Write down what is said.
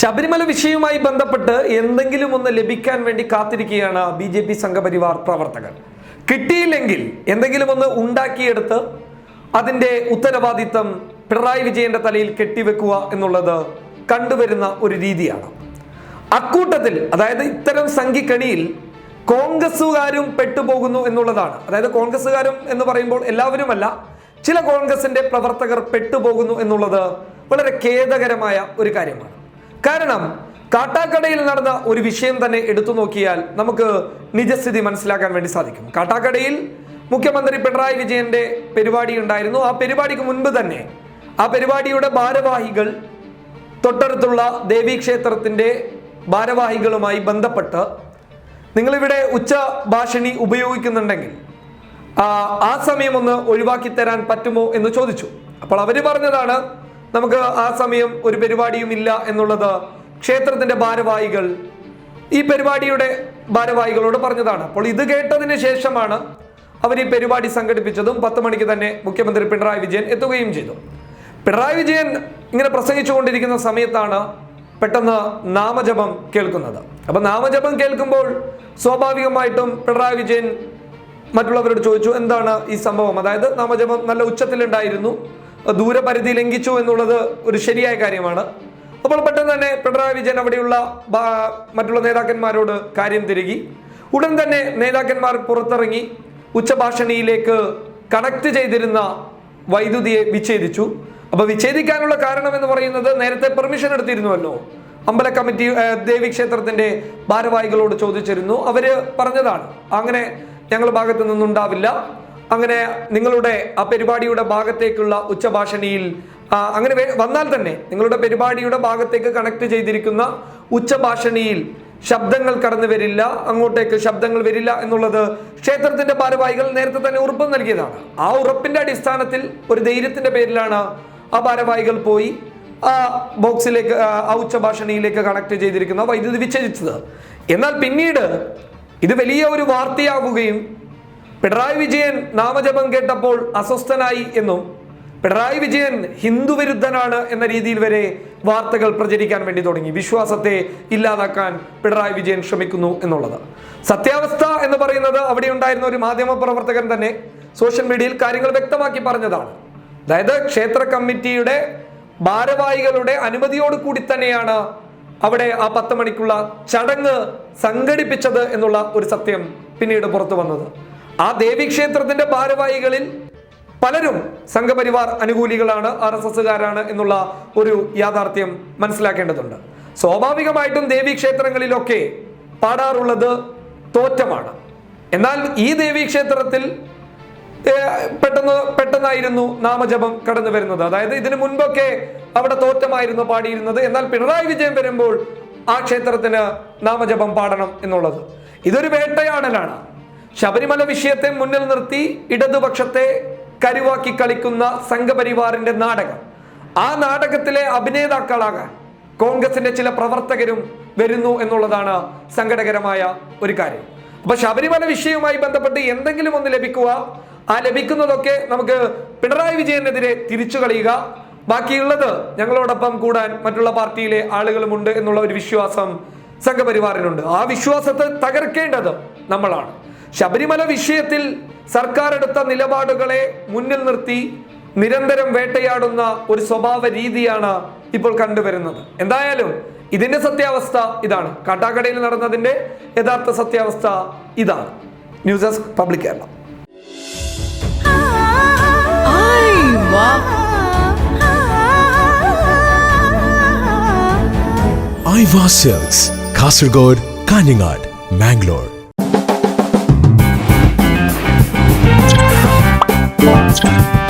ശബരിമല വിഷയവുമായി ബന്ധപ്പെട്ട് എന്തെങ്കിലും ഒന്ന് ലഭിക്കാൻ വേണ്ടി കാത്തിരിക്കുകയാണ് ബി ജെ പി സംഘപരിവാർ പ്രവർത്തകർ. കിട്ടിയില്ലെങ്കിൽ എന്തെങ്കിലും ഒന്ന് ഉണ്ടാക്കിയെടുത്ത് അതിന്റെ ഉത്തരവാദിത്തം പിണറായി വിജയന്റെ തലയിൽ കെട്ടിവെക്കുക എന്നുള്ളത് കണ്ടുവരുന്ന ഒരു രീതിയാണ്. അക്കൂട്ടത്തിൽ അതായത് ഇത്തരം സംഘിക്കണിയിൽ കോൺഗ്രസ്സുകാരും പെട്ടുപോകുന്നു എന്നുള്ളതാണ്. അതായത് കോൺഗ്രസ്സുകാരും എന്ന് പറയുമ്പോൾ എല്ലാവരുമല്ല ചില കോൺഗ്രസിന്റെ പ്രവർത്തകർ പെട്ടുപോകുന്നു എന്നുള്ളത് വളരെ ഖേദകരമായ ഒരു കാര്യമാണ്. കാരണം കാട്ടാക്കടയിൽ നടന്ന ഒരു വിഷയം തന്നെ എടുത്തു നോക്കിയാൽ നമുക്ക് നിജസ്ഥിതി മനസ്സിലാക്കാൻ വേണ്ടി സാധിക്കും. കാട്ടാക്കടയിൽ മുഖ്യമന്ത്രി പിണറായി വിജയന്റെ പരിപാടി ഉണ്ടായിരുന്നു. ആ പരിപാടിക്ക് മുൻപ് തന്നെ ആ പരിപാടിയുടെ ഭാരവാഹികൾ തൊട്ടടുത്തുള്ള ദേവീക്ഷേത്രത്തിന്റെ ഭാരവാഹികളുമായി ബന്ധപ്പെട്ട് നിങ്ങളിവിടെ ഉച്ച ഭാഷണി ഉപയോഗിക്കുന്നുണ്ടെങ്കിൽ ആ, സമയം ഒന്ന് ഒഴിവാക്കി തരാൻ പറ്റുമോ എന്ന് ചോദിച്ചു. അപ്പോൾ അവർ പറഞ്ഞതാണ് നമുക്ക് ആ സമയം ഒരു പരിപാടിയും ഇല്ല എന്നുള്ളത് ക്ഷേത്രത്തിന്റെ ഭാരവാഹികൾ ഈ പരിപാടിയുടെ ഭാരവാഹികളോട് പറഞ്ഞതാണ്. അപ്പോൾ ഇത് കേട്ടതിന് ശേഷമാണ് അവർ ഈ പരിപാടി സംഘടിപ്പിച്ചതും പത്ത് മണിക്ക് തന്നെ മുഖ്യമന്ത്രി പിണറായി വിജയൻ എത്തുകയും ചെയ്തു. പിണറായി വിജയൻ ഇങ്ങനെ പ്രസംഗിച്ചുകൊണ്ടിരിക്കുന്ന സമയത്താണ് പെട്ടെന്ന് നാമജപം കേൾക്കുന്നത്. അപ്പൊ നാമജപം കേൾക്കുമ്പോൾ സ്വാഭാവികമായിട്ടും പിണറായി വിജയൻ മറ്റുള്ളവരോട് ചോദിച്ചു എന്താണ് ഈ സംഭവം? അതായത് നാമജപം നല്ല ഉച്ചത്തിലുണ്ടായിരുന്നു. ദൂരപരിധി ലംഘിച്ചു എന്നുള്ളത് ഒരു ശരിയായ കാര്യമാണ്. അപ്പോൾ പെട്ടെന്ന് തന്നെ പിണറായി വിജയൻ അവിടെയുള്ള മറ്റുള്ള നേതാക്കന്മാരോട് കാര്യം തിരുകി. ഉടൻ തന്നെ നേതാക്കന്മാർ പുറത്തിറങ്ങി ഉച്ചഭാഷണിയിലേക്ക് കണക്ട് ചെയ്തിരുന്ന വൈദ്യുതിയെ വിച്ഛേദിച്ചു. അപ്പൊ വിച്ഛേദിക്കാനുള്ള കാരണം എന്ന് പറയുന്നത് നേരത്തെ പെർമിഷൻ എടുത്തിരുന്നുവല്ലോ. അമ്പല കമ്മിറ്റി ഏഹ്, ദേവി ക്ഷേത്രത്തിന്റെ ഭാരവാഹികളോട് ചോദിച്ചിരുന്നു. അവർ പറഞ്ഞതാണ് അങ്ങനെ ഞങ്ങൾ ഭാഗത്തു നിന്നുണ്ടാവില്ല. അങ്ങനെ നിങ്ങളുടെ ആ പരിപാടിയുടെ ഭാഗത്തേക്കുള്ള ഉച്ചഭാഷണിയിൽ അങ്ങനെ വന്നാൽ തന്നെ നിങ്ങളുടെ പരിപാടിയുടെ ഭാഗത്തേക്ക് കണക്ട് ചെയ്തിരിക്കുന്ന ഉച്ചഭാഷണിയിൽ ശബ്ദങ്ങൾ കടന്നു വരില്ല അങ്ങോട്ടേക്ക് ശബ്ദങ്ങൾ വരില്ല എന്നുള്ളത് ക്ഷേത്രത്തിന്റെ ഭാരവാഹികൾ നേരത്തെ തന്നെ ഉറപ്പ് നൽകിയതാണ്. ആ ഉറപ്പിന്റെ അടിസ്ഥാനത്തിൽ ഒരു ധൈര്യത്തിന്റെ പേരിലാണ് ആ ഭാരവാഹികൾ പോയി ആ ബോക്സിലേക്ക് ആ, ഉച്ചഭാഷണിയിലേക്ക് കണക്ട് ചെയ്തിരിക്കുന്ന വൈദ്യുതി വിച്ഛേദിച്ചത്. എന്നാൽ പിന്നീട് ഇത് വലിയ ഒരു വാർത്തയാവുകയും പിണറായി വിജയൻ നാമജപം കേട്ടപ്പോൾ അസ്വസ്ഥനായി എന്നും പിണറായി വിജയൻ ഹിന്ദുവിരുദ്ധനാണ് എന്ന രീതിയിൽ വരെ വാർത്തകൾ പ്രചരിക്കാൻ വേണ്ടി തുടങ്ങി. വിശ്വാസത്തെ ഇല്ലാതാക്കാൻ പിണറായി വിജയൻ ശ്രമിക്കുന്നു എന്നുള്ളത്. സത്യാവസ്ഥ എന്ന് പറയുന്നത് അവിടെ ഉണ്ടായിരുന്ന ഒരു മാധ്യമ പ്രവർത്തകൻ തന്നെ സോഷ്യൽ മീഡിയയിൽ കാര്യങ്ങൾ വ്യക്തമാക്കി പറഞ്ഞതാണ്. അതായത് ക്ഷേത്ര കമ്മിറ്റിയുടെ ഭാരവാഹികളുടെ അനുമതിയോട് കൂടി തന്നെയാണ് അവിടെ ആ പത്ത് മണിക്കുള്ള ചടങ്ങ് സംഘടിപ്പിച്ചത് എന്നുള്ള ഒരു സത്യം പിന്നീട് പുറത്തു വന്നത്. ആ ദേവീക്ഷേത്രത്തിന്റെ ഭാരവാഹികളിൽ പലരും സംഘപരിവാർ അനുകൂലികളാണ് ആർ എസ് എസ്സുകാരാണ് എന്നുള്ള ഒരു യാഥാർത്ഥ്യം മനസ്സിലാക്കേണ്ടതുണ്ട്. സ്വാഭാവികമായിട്ടും ദേവീക്ഷേത്രങ്ങളിലൊക്കെ പാടാറുള്ളത് തോറ്റമാണ്. എന്നാൽ ഈ ദേവീക്ഷേത്രത്തിൽ പെട്ടെന്ന് പെട്ടെന്നായിരുന്നു നാമജപം കടന്നു വരുന്നത്. അതായത് ഇതിനു മുൻപൊക്കെ അവിടെ തോറ്റമായിരുന്നു പാടിയിരുന്നത്. എന്നാൽ പിണറായി വിജയൻ വരുമ്പോൾ ആ ക്ഷേത്രത്തിന് നാമജപം പാടണം എന്നുള്ളത്. ഇതൊരു വേട്ടയാടലാണ്. ശബരിമല വിഷയത്തെ മുന്നിൽ നിർത്തി ഇടതുപക്ഷത്തെ കരുവാക്കി കളിക്കുന്ന സംഘപരിവാറിന്റെ നാടകം. ആ നാടകത്തിലെ അഭിനേതാക്കളാകാൻ കോൺഗ്രസിന്റെ ചില പ്രവർത്തകരും വരുന്നു എന്നുള്ളതാണ് സങ്കടകരമായ ഒരു കാര്യം. അപ്പൊ ശബരിമല വിഷയവുമായി ബന്ധപ്പെട്ട് എന്തെങ്കിലും ഒന്ന് ലഭിക്കുക ആ ലഭിക്കുന്നതൊക്കെ നമുക്ക് പിണറായി വിജയനെതിരെ തിരിച്ചു കളിയുക. ബാക്കിയുള്ളത് ഞങ്ങളോടൊപ്പം കൂടാൻ മറ്റുള്ള പാർട്ടിയിലെ ആളുകളുമുണ്ട് എന്നുള്ള ഒരു വിശ്വാസം സംഘപരിവാറിനുണ്ട്. ആ വിശ്വാസത്തെ തകർക്കേണ്ടത് നമ്മളാണ്. ശബരിമല വിഷയത്തിൽ സർക്കാർ എടുത്ത നിലപാടുകളെ മുന്നിൽ നിർത്തി നിരന്തരം വേട്ടയാടുന്ന ഒരു സ്വഭാവ രീതിയാണ് ഇപ്പോൾ കണ്ടുവരുന്നത്. എന്തായാലും ഇതിന്റെ സത്യാവസ്ഥ ഇതാണ്. കാട്ടാക്കടയിൽ നടന്നതിന്റെ യഥാർത്ഥ സത്യാവസ്ഥ ഇതാണ്. News desk public Kerala. I was Kasaragod Kanhangad Mangalore. Instagram.